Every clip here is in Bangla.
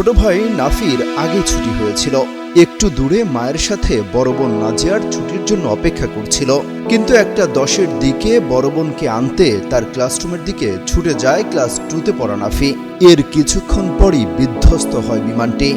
ছোট ভাই নাফির আগে ছুটি হয়েছিল। একটু দূরে মায়ের সাথে বড় বোন নাজিয়ার ছুটির জন্য অপেক্ষা করছিল। কিন্তু একটা দশের দিকে বড় বোনকে আনতে তার ক্লাসরুমের দিকে ছুটে যায় ক্লাস টুতে পড়া নাফি। এর কিছুক্ষণ পরই বিধ্বস্ত হয় বিমানটি।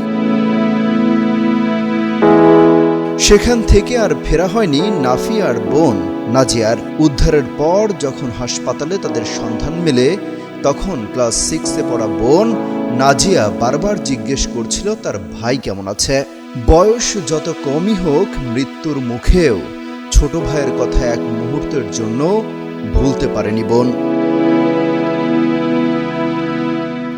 সেখান থেকে আর ফেরা হয়নি নাফি আর বোন নাজিয়ার। উদ্ধারের পর যখন হাসপাতালে তাদের সন্ধান মেলে, তখন ক্লাস সিক্সে পড়া বোন নাজিয়া বারবার জিজ্ঞেস করছিল, তার ভাই কেমন আছে? বয়স যত কমই হোক, মৃত্যুর মুখেও। ছোট ভাইয়ের কথা এক মুহূর্তের জন্য ভুলতে পারেনি বোন।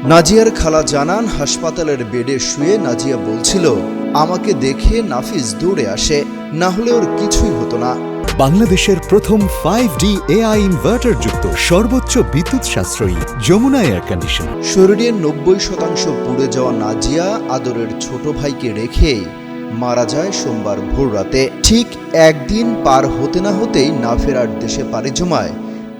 নাজিয়ার খালা জানান, হাসপাতালের বেডে শুয়ে নাজিয়া বলছিল, আমাকে দেখে নাফিস দৌড়ে আসে, না হলে ওর কিছুই হতো না। বাংলাদেশের প্রথম ফাইভ ডি এআই ইনভার্টার যুক্ত সর্বোচ্চ বিদ্যুৎ সাশ্রয়ী যমুনা এয়ার কন্ডিশনার শরীরের নব্বই শতাংশ পুড়ে যাওয়া নাজিয়া আদরের ছোট ভাইকে রেখে মারা যায় সোমবার ভোর রাতে। ঠিক একদিন পার হতে না হতেই না ফেরার দেশে পাড়ি জমায়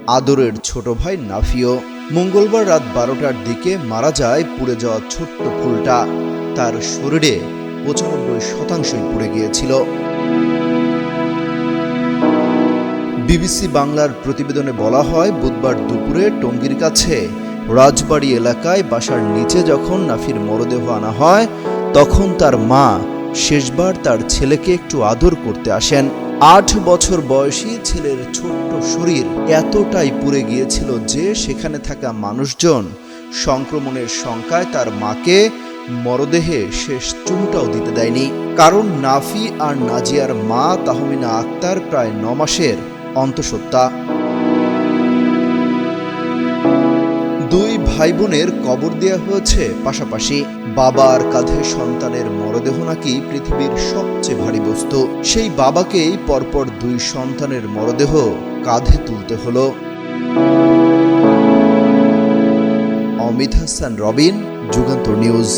আদরের ছোট ভাই নাফিও। মঙ্গলবার রাত বারোটার দিকে মারা যায় পুড়ে যাওয়া ছোট্ট ফুলটা। তার শরীরে পঁচানব্বই শতাংশই পুড়ে গিয়েছিল। বিবিসি বাংলার প্রতিবেদনে বলা হয়, বুধবার দুপুরে টঙ্গীর কাছে রাজবাড়ি এলাকায় বাসার নিচে যখন নাফির মরদেহ আনা হয়, তখন তার মা শেষবার তার ছেলেকে একটু আদর করতে আসেন। আট বছর বয়সী ছেলের ছোট্ট শরীর এতটাই পুড়ে গিয়েছিল যে সেখানে থাকা মানুষজন সংক্রমণের শঙ্কায় তার মাকে মরদেহে শেষ চুমটাও দিতে দেয়নি। কারণ নাফি আর নাজিয়ার মা তাহমিনা আক্তার প্রায় ন মাসের অন্তঃসত্ত্বা। দুই ভাই বোনের কবর দেওয়া হয়েছে, পাশাপাশি বাবার কাঁধে সন্তানের মরদেহ নাকি পৃথিবীর সবচেয়ে ভারী বস্তু। সেই বাবাকেই পরপর দুই সন্তানের মরদেহ কাঁধে তুলতে হলো। অমিত হাসান, রবিন, যুগান্তর নিউজ।